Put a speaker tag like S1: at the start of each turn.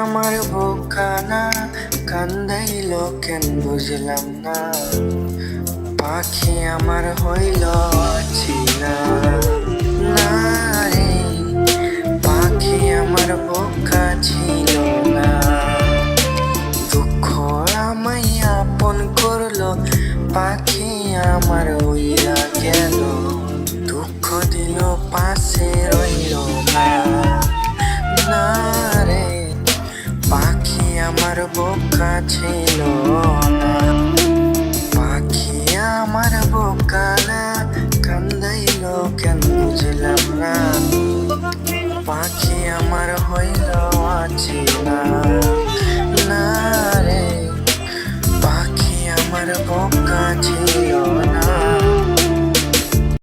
S1: আমার বোকানা কান্দাইল কেন বুঝলাম না। পাখি আমার হইল চিনা না রে, পাখি আমার বোকা ছিল না। দুঃখ আপন করল, পাখি আমার গেল। দুঃখ দিল পাশের বোকা ছিল না। পাখি আমার বোকা না, কান্দাইল কেন বুঝলাম না। পাখি আমার হইল না না রে, পাখি আমার বোকা ছিল